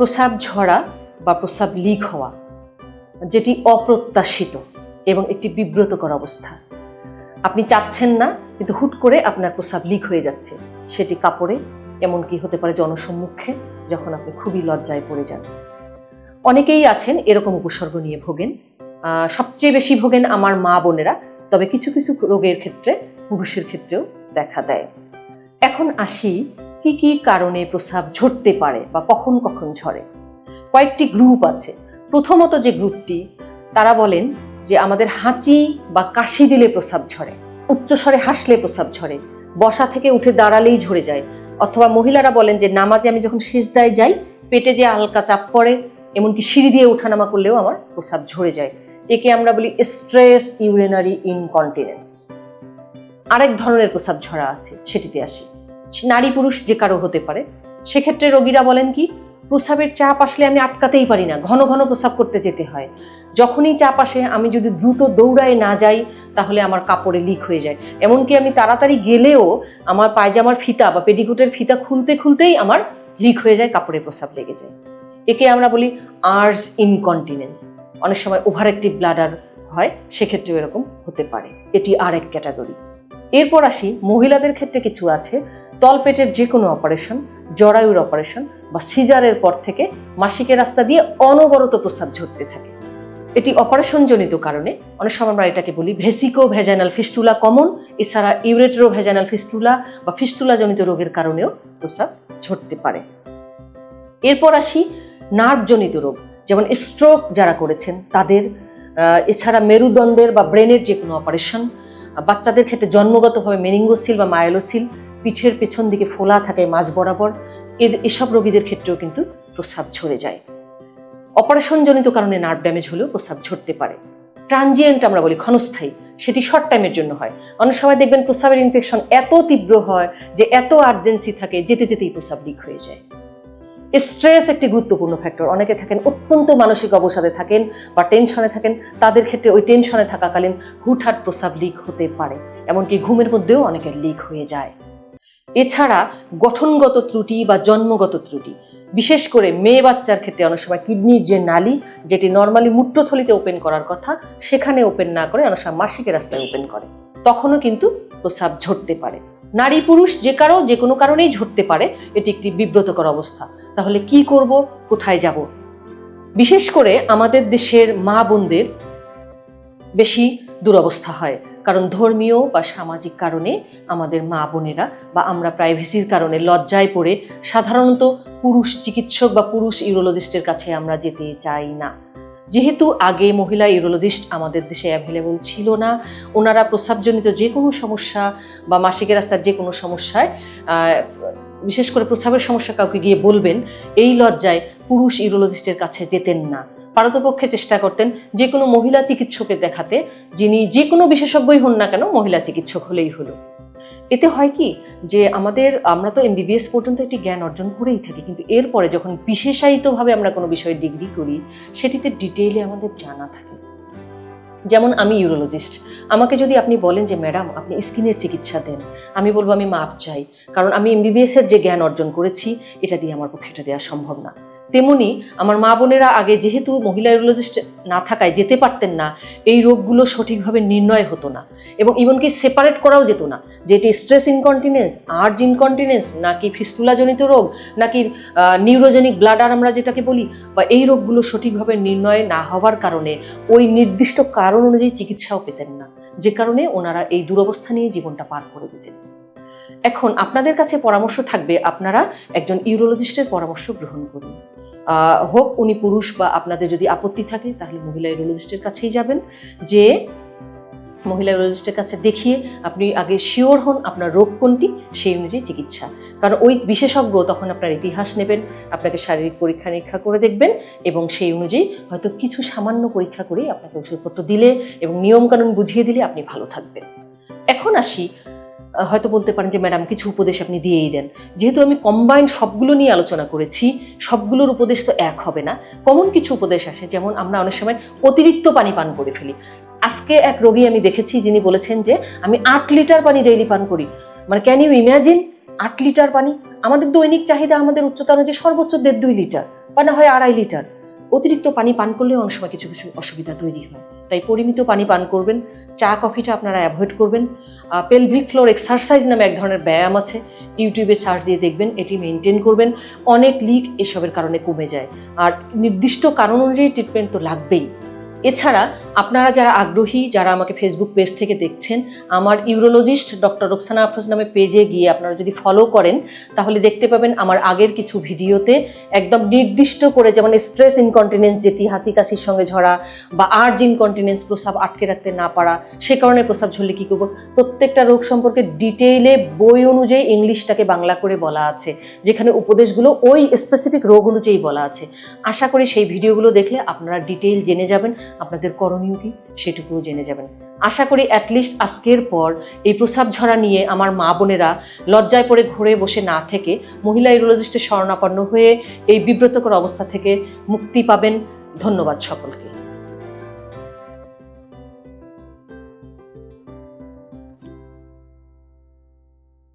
প্রস্রাব ঝরা বা প্রস্রাব লিক হওয়া, যেটি অপ্রত্যাশিত এবং একটি বিব্রতকর অবস্থা। আপনি চাচ্ছেন না, কিন্তু হুট করে আপনার প্রস্রাব লিক হয়ে যাচ্ছে। সেটি কাপড়ে, এমনকি হতে পারে জনসম্মুখে, যখন আপনি খুবই লজ্জায় পড়ে যান। অনেকেই আছেন এরকম উপসর্গ নিয়ে ভোগেন। সবচেয়ে বেশি ভোগেন আমার মা বোনেরা, তবে কিছু কিছু রোগের ক্ষেত্রে, পুরুষের ক্ষেত্রেও দেখা দেয়। এখন আসি কি কি কারণে প্রস্রাব ঝরতে পারে বা কখন কখন ঝরে? কয়েকটি গ্রুপ আছে। প্রথমত যে গ্রুপটি, তারা বলেন যে আমাদের হাঁচি বা কাশি দিলে প্রস্রাব ঝরে, উচ্চস্বরে হাসলে প্রস্রাব ঝরে, বসা থেকে উঠে দাঁড়ালেই ঝরে যায়। অথবা মহিলারা বলেন যে নামাজে আমি যখন সেজদায় যাই, পেটে যে হালকা চাপ পড়ে, এমনকি সিঁড়ি দিয়ে ওঠানামা করলেও আমার প্রস্রাব ঝরে যায়। একে আমরা বলি স্ট্রেস ইউরিনারি ইনকন্টিনেন্স। আরেক ধরনের প্রস্রাব ঝরা আছে, সেটিতে আসি। নারী পুরুষ যে কারও হতে পারে, সেক্ষেত্রে রোগীরা বলেন কি প্রস্রাবের চাপ আসলে আমি আটকাতেই পারি না, ঘন ঘন প্রস্রাব করতে যেতে হয়। যখনই চাপ আসে, আমি যদি দ্রুত দৌড়ায় না যাই, তাহলে আমার কাপড়ে লিক হয়ে যায়। এমনকি আমি তাড়াতাড়ি গেলেও আমার পায়জামার ফিতা বা পেডিকুটের ফিতা খুলতে খুলতেই আমার লিক হয়ে যায়, কাপড়ে প্রস্রাব লেগে যায়। একে আমরা বলি আর্স ইনকন্টিনেন্স। অনেক সময় ওভার অ্যাক্টিভ ব্লাডার হয়, সেক্ষেত্রেও এরকম হতে পারে। এটি আর এক ক্যাটাগরি। এরপর আসি, মহিলাদের ক্ষেত্রে কিছু আছে তলপেটের যে কোনো অপারেশন, জরায়ুর অপারেশন বা সিজারের পর থেকে মাসিকের রাস্তা দিয়ে অনবরত প্রস্রাব ঝরতে থাকে। এটি অপারেশনজনিত কারণে, অনেক সময় আমরা এটাকে বলি ভেসিকো ভেজাইনাল ফিস্টুলা কমন, এছাড়া ইউরেট্রো ভেজাইনাল ফিস্টুলা বা ফিস্টুলাজনিত রোগের কারণেও প্রস্রাব ঝরতে পারে। এরপর আসি নার্ভজনিত রোগ, যেমন স্ট্রোক যারা করেছেন, তাদের এছাড়া মেরুদণ্ডের বা ব্রেনের যে কোনো অপারেশন বাচ্চাদের ক্ষেত্রে জন্মগতভাবে মেনিঙ্গোসিল বা মায়োলোসিল পিঠের পেছন দিকে ফোলা থাকে মাঝ বরাবর এর এসব রোগীদের ক্ষেত্রেও কিন্তু প্রস্রাব ঝরে যায়। অপারেশনজনিত কারণে নার্ভ ড্যামেজ হলেও প্রস্রাব ঝরতে পারে। ট্রানজিয়েন্ট আমরা বলি ক্ষণস্থায়ী, সেটি শর্ট টাইমের জন্য হয়। অনেক সময় দেখবেন প্রস্রাবের ইনফেকশন এত তীব্র হয় যে এত আর্জেন্সি থাকে, যেতে যেতেই প্রস্রাব লিক হয়ে যায়। স্ট্রেস একটি গুরুত্বপূর্ণ ফ্যাক্টর অনেকে থাকেন, অত্যন্ত মানসিক অবসাদে থাকেন বা টেনশনে থাকেন, তাদের ক্ষেত্রে ওই টেনশনে থাকাকালীন হুটহাট প্রস্রাব লিক হতে পারে। এমনকি ঘুমের মধ্যেও অনেকের লিক হয়ে যায়। এছাড়া গঠনগত ত্রুটি বা জন্মগত ত্রুটি, বিশেষ করে মেয়ে বাচ্চার ক্ষেত্রে অনেক সময় কিডনির যে নালী, যেটি নর্মালি মূত্রথলিতে ওপেন করার কথা, সেখানে ওপেন না করে অনেক সময় মাসিকের রাস্তায় ওপেন করে। তখনও কিন্তু প্রস্রাব ঝরতে পারে। নারী পুরুষ যে কারও, যে কোনো কারণেই ঝরতে পারে, এটি একটি বিব্রতকর অবস্থা। তাহলে কি করব? কোথায় যাব? বিশেষ করে আমাদের দেশের মা বোনদের বেশি দুরবস্থা হয়। কারণ ধর্মীয় বা সামাজিক কারণে আমাদের মা বোনেরা বা আমরা প্রাইভেসির কারণে লজ্জায় পড়ে সাধারণত পুরুষ চিকিৎসক বা পুরুষ ইউরোলজিস্টের কাছে আমরা যেতে চাই না। যেহেতু আগে মহিলা ইউরোলজিস্ট আমাদের দেশে অ্যাভেলেবল ছিল না, ওনারা প্রস্রাবজনিত যে কোনো সমস্যা বা মাসিকের রাস্তার যে কোনো সমস্যায় বিশেষ করে প্রস্রাবের সমস্যা কাউকে গিয়ে বলবেন, এই লজ্জায় পুরুষ ইউরোলজিস্টের কাছে যেতেন না। পারতপক্ষে চেষ্টা করতেন যে কোনো মহিলা চিকিৎসকের দেখাতে যিনি যে কোনো বিশেষজ্ঞই হন না কেন মহিলা চিকিৎসক হলেই হলো। এতে হয় কি যে আমাদের, আমরা তো এমবিবিএস পর্যন্ত একটি জ্ঞান অর্জন করেই থাকি, কিন্তু এরপরে যখন বিশেষায়িতভাবে আমরা কোনো বিষয়ে ডিগ্রি করি, সেটিতে ডিটেইলে আমাদের জানা থাকে। যেমন আমি ইউরোলজিস্ট। আমাকে যদি আপনি বলেন যে, ম্যাডাম, আপনি স্কিনের চিকিৎসা দেন। আমি বলব, আমি মাপ চাই। কারণ আমি এমবিবিএস এর যে জ্ঞান অর্জন করেছি, এটা দিয়ে আমার পক্ষে এটা দেওয়া সম্ভব না। তেমনি আমার মা বোনেরা আগে যেহেতু মহিলা ইউরোলজিস্ট না থাকায় যেতে পারতেন না, এই রোগগুলো সঠিকভাবে নির্ণয় হতো না এবং ইভনকি সেপারেট করাও যেত না। যে এটি স্ট্রেস ইনকন্টিনেন্স আর্জ ইনকন্টিনেন্স নাকি ফিস্টুলাজনিত রোগ, নাকি নিউরোজেনিক ব্লাডার আমরা যেটাকে বলি, বা এই রোগগুলো সঠিকভাবে নির্ণয় না হওয়ার কারণে ওই নির্দিষ্ট কারণ অনুযায়ী চিকিৎসাও পেতেন না। যে কারণে ওনারা এই দুরবস্থা নিয়ে জীবনটা পার করে দিতেন। এখন আপনাদের কাছে পরামর্শ থাকবে, আপনারা একজন ইউরোলজিস্টের পরামর্শ গ্রহণ করুন। হোক উনি পুরুষ বা আপনাদের যদি আপত্তি থাকে, তাহলে মহিলা ইউরোলজিস্টের কাছেই যাবেন। যে মহিলা ইউরোলজিস্টের কাছে দেখিয়ে আপনি আগে শিওর হন আপনার রোগ কোনটি, সেই অনুযায়ী চিকিৎসা। কারণ ওই বিশেষজ্ঞ তখন আপনার ইতিহাস নেবেন, আপনাকে শারীরিক পরীক্ষা নিরীক্ষা করে দেখবেন এবং সেই অনুযায়ী হয়তো কিছু সামান্য পরীক্ষা করে আপনাকে ওষুধপত্র দিলে এবং নিয়মকানুন বুঝিয়ে দিলে আপনি ভালো থাকবেন। এখন আসি হয়তো বলতে পারেন যে, ম্যাডাম, কিছু উপদেশ আপনি দিয়েই দেন। যেহেতু আমি কম্বাইন সবগুলো নিয়ে আলোচনা করেছি, সবগুলোর উপদেশ তো এক হবে না। কমন কিছু উপদেশ আসে, যেমন আমরা অনেক সময় অতিরিক্ত পানি পান করে ফেলি। আজকে এক রোগী আমি দেখেছি, যিনি বলেছেন যে, আমি আট লিটার পানি ডেইলি পান করি। মানে ক্যান ইউ ইমাজিন আট লিটার পানি? আমাদের দৈনিক চাহিদা আমাদের উচ্চতা অনুযায়ী সর্বোচ্চ দেড় দুই লিটার, বা না হয় আড়াই লিটার। অতিরিক্ত পানি পান করলে অনেক সময় কিছু কিছু অসুবিধা তৈরি হয়। তাই পরিমিত পানি পান করবেন। চা, কফিটা আপনারা অ্যাভয়েড করবেন। পেলভিক ফ্লোর এক্সারসাইজ নামে এক ধরনের ব্যায়াম আছে। ইউটিউবে সার্চ দিয়ে দেখবেন, এটি মেনটেন করবেন। অনেক লিক এসবের কারণে কমে যায়। আর নির্দিষ্ট কারণ অনুযায়ী ট্রিটমেন্ট তো লাগবেই। এছাড়া আপনারা যারা আগ্রহী, যারা আমাকে ফেসবুক পেজ থেকে দেখছেন, আমার ইউরোলজিস্ট ডক্টর রোকসানা আফরোজ নামে পেজে গিয়ে আপনারা যদি ফলো করেন, তাহলে দেখতে পাবেন আমার আগের কিছু ভিডিওতে একদম নির্দিষ্ট করে যেমন স্ট্রেস ইনকন্টিনেন্স যেটি হাসি কাশির সঙ্গে ঝরা বা আর্জ ইনকন্টিনেন্স প্রস্রাব আটকে রাখতে না পারা, সে কারণে প্রস্রাব ঝরলে কী করব? প্রত্যেকটা রোগ সম্পর্কে ডিটেইলে বই অনুযায়ী ইংলিশটাকে বাংলা করে বলা আছে, যেখানে উপদেশগুলো ওই স্পেসিফিক রোগ অনুযায়ী বলা আছে। আশা করি সেই ভিডিওগুলো দেখলে আপনারা ডিটেইল জেনে যাবেন আপনাদের করণীয় কি? সেটুকুও জেনে যাবেন। আশা করি অ্যাটলিস্ট আজকের পর এই প্রস্রাব ঝরা নিয়ে আমার মা বোনেরা লজ্জায় পড়ে ঘুরে বসে না থেকে মহিলা ইউরোলজিস্টের শরণাপন্ন হয়ে এই বিব্রতকর অবস্থা থেকে মুক্তি পাবেন। ধন্যবাদ সকলকে।